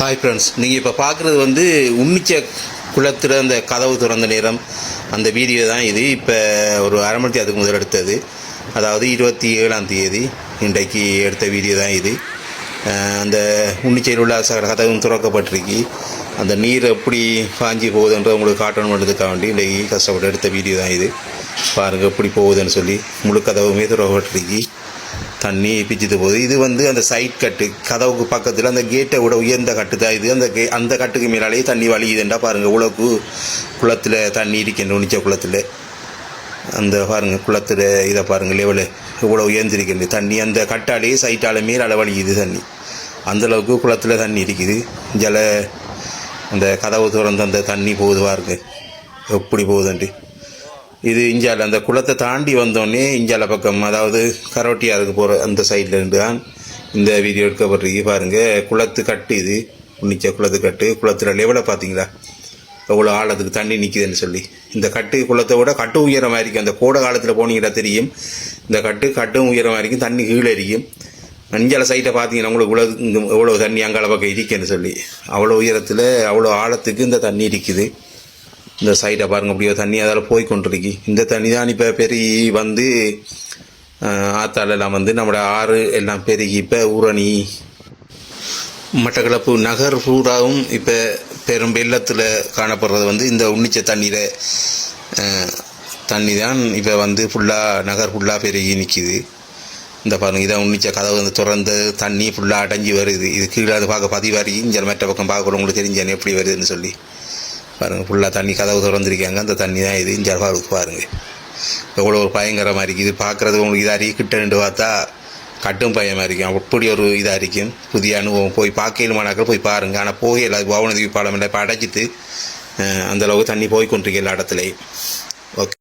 Hi friends நீங்கள் இப்போ பார்க்குறது வந்து உன்னிச்ச குளத்தில் அந்த கதவு திறந்த நேரம் அந்த வீடியோ தான் இது. இப்போ ஒரு அரை மணி அதுக்கு முதல் எடுத்தது. அதாவது இருபத்தி ஏழாம் தேதி இன்றைக்கு எடுத்த வீடியோ தான் இது. அந்த உன்னிச்சையில் உள்ள கதவும் திறக்கப்பட்டிருக்கு. அந்த நீர் எப்படி பாஞ்சி போகுதுன்ற உங்களுக்கு காட்டணுன்றதுக்காக வேண்டி இன்றைக்கி கஷ்டப்பட்டு எடுத்த வீடியோ தான் இது. பாருங்கள் எப்படி போகுதுன்னு சொல்லி முழு கதவுமே திறக்கப்பட்டிருக்கு. தண்ணி பிச்சுட்டு போகுது. இது வந்து அந்த சைட் கட்டு கதவுக்கு பக்கத்தில் அந்த கேட்டை விட உயர்ந்த கட்டு தான் இது. அந்த கே அந்த கட்டுக்கு மேலாலேயே தண்ணி வலியுதுண்டா பாருங்கள் உழவுக்கு குளத்தில் தண்ணி இருக்கின்ற நிச்ச குளத்தில். அந்த பாருங்கள் குளத்தில் இதை பாருங்கள் லெவலு இவ்வளோ உயர்ந்திருக்கின்ற தண்ணி அந்த கட்டாலேயே சைட்டால் மேலால வலிக்குது தண்ணி. அந்தளவுக்கு குளத்தில் தண்ணி இருக்குது. ஜல அந்த கதவு திறந்து அந்த தண்ணி போகுது பாருங்க. எப்படி போகுதுன்ட்டு. இது இஞ்சால் அந்த குளத்தை தாண்டி வந்தோடனே இஞ்சால பக்கம் அதாவது கரோட்டியாருக்கு போகிற அந்த சைடில் இருந்து தான் இந்த வீடியோ எடுக்கப்பட்டிருக்கு. பாருங்கள் குளத்து கட்டு இது. உன்னிச்ச குளத்து கட்டு. குளத்தில் லெவலை பார்த்தீங்களா எவ்வளோ ஆழத்துக்கு தண்ணி நிற்கிதுன்னு சொல்லி. இந்த கட்டு குளத்தை விட கட்டும் உயரமாக இருக்கும் அந்த கோடை காலத்தில் போனீங்கன்னா தெரியும். இந்த கட்டு கட்டும் உயரமாக இருக்கும் தண்ணி கீழே இருக்கும் அஞ்சால சைட்டை பார்த்தீங்கன்னா உங்களுக்கு இவ்வளோ இங்கே எவ்வளோ தண்ணி அங்கால பக்கம் இருக்குன்னு சொல்லி. அவ்வளோ உயரத்தில் அவ்வளோ ஆழத்துக்கு இந்த தண்ணி இருக்குது. இந்த சைடை பாருங்க அப்படியே தண்ணி அதில் போய் கொண்டிருக்கு. இந்த தண்ணி தான் இப்போ பெருகி வந்து ஆத்தாலெல்லாம் வந்து நம்மளோட ஆறு எல்லாம் பெருகி இப்போ ஊரணி மட்டக்களப்பு நகர் பூராவும் இப்போ பெரும் வெள்ளத்தில் காணப்படுறது வந்து இந்த உன்னிச்ச தண்ணீரை தண்ணி தான் இப்போ வந்து ஃபுல்லாக நகர் ஃபுல்லாக பெருகி நிற்கிது இந்த பாருங்கள் இதான் உன்னிச்ச கதவு வந்து திறந்து தண்ணி ஃபுல்லாக அடைஞ்சி வருது. இது கீழே அது பார்க்க பதிவாரி இங்கே மற்ற பக்கம் பார்க்குறவங்களுக்கு தெரிஞ்சானே எப்படி வருதுன்னு சொல்லி. பாருங்கள் ஃபுல்லாக தண்ணி கதவு திறந்துருக்காங்க. அந்த தண்ணி தான் இது. இங்கே அளவுக்கு பாருங்கள் எவ்வளோ ஒரு பயங்கரமாக இருக்குது இது பார்க்குறது உங்களுக்கு இதாக இருக்கு. கிட்ட பார்த்தா கட்டும் பயமாக இருக்கும் அப்படி ஒரு இதாக இருக்கும் புதிய அனுபவம். போய் பார்க்கலுமானாக்கள் போய் பாருங்கள் ஆனால் போய் எல்லா பவனதீவி பாலம் இல்லை இப்போ அடைச்சிட்டு அந்தளவுக்கு அந்த அளவுக்கு தண்ணி போய் கொண்டிருக்கு எல்லா இடத்துலையும். ஓகே